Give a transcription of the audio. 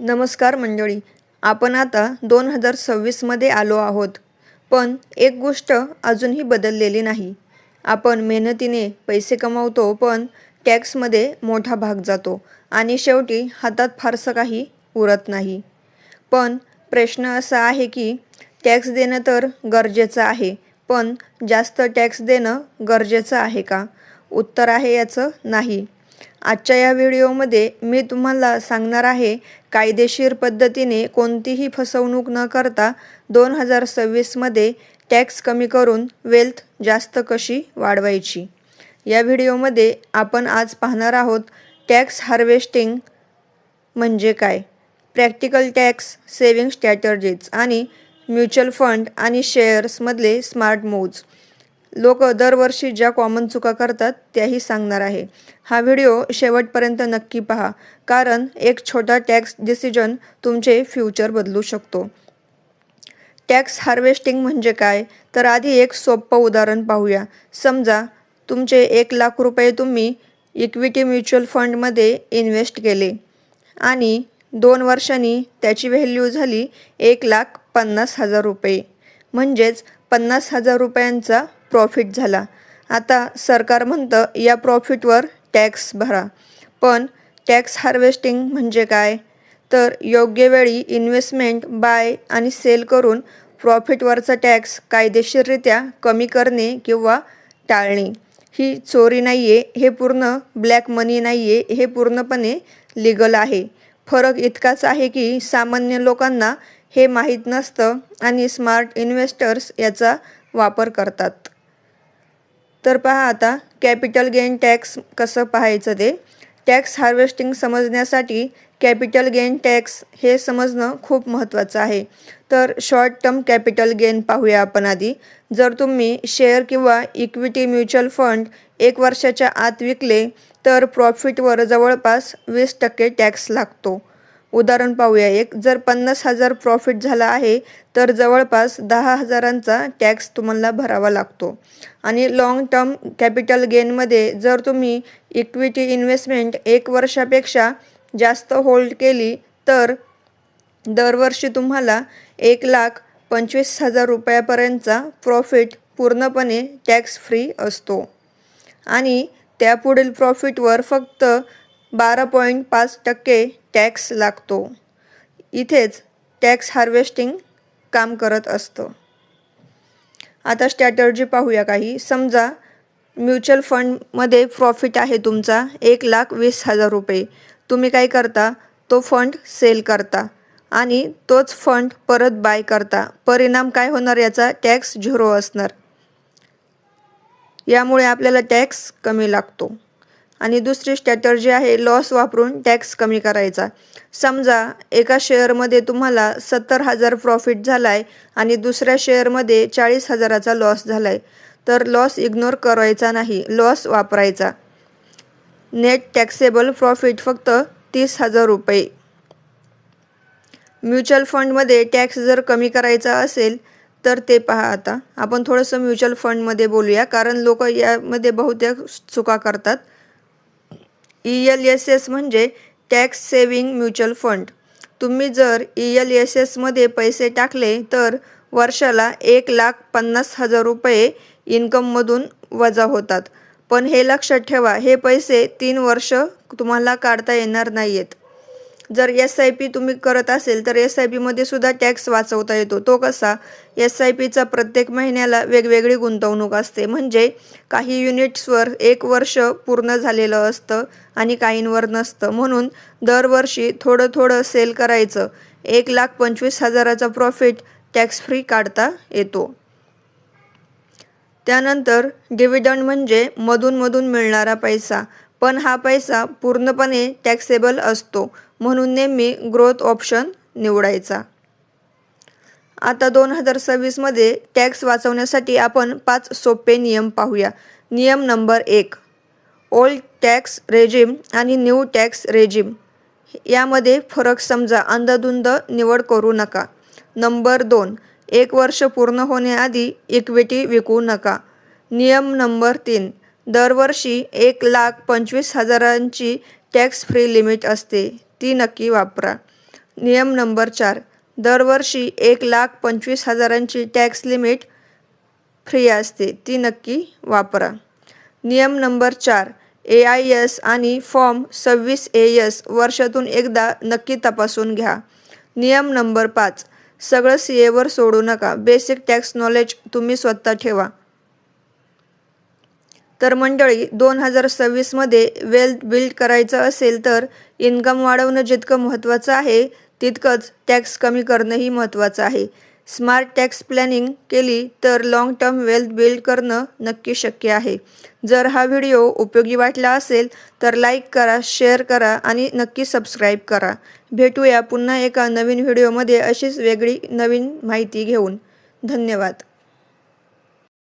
नमस्कार मंडळी आपण आता दोन हजार सव्वीसमध्ये आलो आहोत. पण एक गोष्ट अजूनही बदललेली नाही. आपण मेहनतीने पैसे कमावतो पण टॅक्समध्ये मोठा भाग जातो आणि शेवटी हातात फारसं काही उरत नाही. पण प्रश्न असा आहे की टॅक्स देणं तर गरजेचं आहे पण जास्त टॅक्स देणं गरजेचं आहे का? उत्तर आहे याचं नाही. आजच्या या व्हिडिओमध्ये मी तुम्हाला सांगणार आहे कायदेशीर पद्धतीने कोणतीही फसवणूक न करता दोन हजार सव्वीसमध्ये टॅक्स कमी करून वेल्थ जास्त कशी वाढवायची. या व्हिडिओमध्ये आपण आज पाहणार आहोत टॅक्स हार्वेस्टिंग म्हणजे काय? प्रॅक्टिकल टॅक्स सेविंग स्ट्रॅटर्जीज आणि म्युच्युअल फंड आणि शेअर्समधले स्मार्ट मूव्ज लोक दरवर्षी ज्या कॉमन चुका करतात त्याही सांगणार आहे. हा व्हिडिओ शेवटपर्यंत नक्की पहा कारण एक छोटा टॅक्स डिसिजन तुमचे फ्युचर बदलू शकतो. टॅक्स हार्वेस्टिंग म्हणजे काय? तर आधी एक सोपं उदाहरण पाहूया. समजा तुमचे एक लाख रुपये तुम्ही इक्विटी म्युच्युअल फंडमध्ये इन्व्हेस्ट केले आणि दोन वर्षांनी त्याची व्हॅल्यू झाली एक लाख पन्नास हजार रुपये. म्हणजेच पन्नास हजार रुपयांचा प्रॉफिट झाला. आता सरकार म्हणतं या प्रॉफिटवर टॅक्स भरा. पण टॅक्स हार्वेस्टिंग म्हणजे काय? तर योग्य वेळी इन्व्हेस्टमेंट बाय आणि सेल करून प्रॉफिटवरचा टॅक्स कायदेशीररित्या कमी करणे किंवा टाळणे. ही चोरी नाही आहे हे पूर्ण ब्लॅक मनी नाही आहे हे पूर्णपणे लिगल आहे. फरक इतकाच आहे की सामान्य लोकांना हे माहीत नसतं आणि स्मार्ट इन्व्हेस्टर्स याचा वापर करतात. तर पहा आता कॅपिटल गेन टॅक्स कसं पाहायचं ते? टॅक्स हार्वेस्टिंग समजण्यासाठी कॅपिटल गेन टॅक्स हे समजणं खूप महत्त्वाचं आहे. तर शॉर्ट टर्म कॅपिटल गेन पाहूया आपण आधी. जर तुम्ही शेअर किंवा इक्विटी म्युच्युअल फंड एक वर्षाच्या आत विकले तर प्रॉफिटवर जवळपास वीस टक्के टॅक्स लागतो. उदाहरण पाहूया एक. जर पन्नास हजार प्रॉफिट झाला आहे तर जवळपास दहा हजारांचा टॅक्स तुम्हाला भरावा लागतो. आणि लाँग टर्म कॅपिटल गेनमध्ये जर तुम्ही इक्विटी इन्व्हेस्टमेंट एक वर्षापेक्षा जास्त होल्ड केली तर दरवर्षी तुम्हाला एक लाख पंचवीस हजार रुपयापर्यंतचा प्रॉफिट पूर्णपणे टॅक्स फ्री असतो. आणि त्यापुढील प्रॉफिटवर फक्त बारा पॉईंट पाच टक्के टॅक्स लागतो. इथेच टॅक्स हार्वेस्टिंग काम करत असतं. आता स्ट्रॅटर्जी पाहूया काही. समजा म्युच्युअल फंडमध्ये प्रॉफिट आहे तुमचा एक लाख वीस हजार रुपये. तुम्ही काय करता? तो फंड सेल करता आणि तोच फंड परत बाय करता. परिणाम काय होणार याचा? टॅक्स झिरो असणार. यामुळे आपल्याला टॅक्स कमी लागतो. आणि दुसरी स्ट्रॅटर्जी आहे लॉस वापरून टॅक्स कमी करायचा. समजा एका शेअरमध्ये तुम्हाला सत्तर हजार प्रॉफिट झाला आहे आणि दुसऱ्या शेअरमध्ये चाळीस हजाराचा लॉस झाला आहे तर लॉस इग्नोर करायचा नाही लॉस वापरायचा. नेट टॅक्सेबल प्रॉफिट फक्त तीस हजार रुपये. म्युच्युअल फंडमध्ये टॅक्स जर कमी करायचा असेल तर ते पहा आता. आपण थोडंसं म्युच्युअल फंडमध्ये बोलूया कारण लोक यामध्ये बहुतेक चुका करतात. ई एल एस एस म्हणजे टॅक्स सेव्हिंग म्युच्युअल फंड तुम्ही जर ई एल एस एसमध्ये पैसे टाकले तर वर्षाला एक लाख पन्नास हजार रुपये इन्कममधून वजा होतात. पण हे लक्षात ठेवा हे पैसे तीन वर्ष तुम्हाला काढता येणार नाही आहेत जर एस आय पी तुम्ही करत असेल तर एस आय पीमध्ये सुद्धा टॅक्स वाचवता येतो. तो कसा? एस आय पीचा प्रत्येक महिन्याला वेगवेगळी गुंतवणूक असते. म्हणजे काही युनिट्सवर एक वर्ष पूर्ण झालेलं असतं आणि काहींवर नसतं. म्हणून दरवर्षी थोडं थोडं सेल करायचं. एक लाख पंचवीस हजाराचा प्रॉफिट टॅक्स फ्री काढता येतो. त्यानंतर डिव्हिडंड म्हणजे मधूनमधून मिळणारा पैसा. पण हा पैसा पूर्णपणे टॅक्सेबल असतो म्हणून नेहमी ग्रोथ ऑप्शन निवडायचा. आता दोन हजार सव्वीसमध्ये टॅक्स वाचवण्यासाठी आपण पाच सोपे नियम पाहूया. नियम नंबर एक ओल्ड टॅक्स रेजिम आणि न्यू टॅक्स रेजिम यामध्ये फरक समजा अंधधुंद निवड करू नका. नंबर दोन एक वर्ष पूर्ण होण्याआधी इक्विटी विकू नका. नियम नंबर तीन दरवर्षी एक लाख पंचवीस हजारांची टॅक्स फ्री लिमिट असते. ती नक्की वापरा. नियम नंबर चार. दरवर्षी एक लाख पंचवीस हजारांची टॅक्स लिमिट फ्री असते. ती नक्की वापरा. नियम नंबर चार. ए आय एस आणि फॉर्म सव्वीस ए एस वर्षातून एकदा नक्की तपासून घ्या. नियम नंबर पाच. सगळं सी एवर सोडू नका. बेसिक टॅक्स नॉलेज तुम्ही स्वतः ठेवा. तर मंडळी दोन हजार सव्वीसमध्ये वेल्थ बिल्ड करायचं असेल तर इन्कम वाढवणं जितकं महत्त्वाचं आहे तितकंच टॅक्स कमी करणंही महत्त्वाचं आहे. स्मार्ट टॅक्स प्लॅनिंग केली तर लाँग टर्म वेल्थ बिल्ड करणं नक्की शक्य आहे. जर हा व्हिडिओ उपयोगी वाटला असेल तर लाईक करा शेअर करा आणि नक्की सबस्क्राईब करा. भेटूया पुन्हा एका नवीन व्हिडिओमध्ये अशीच वेगळी नवीन माहिती घेऊन. धन्यवाद.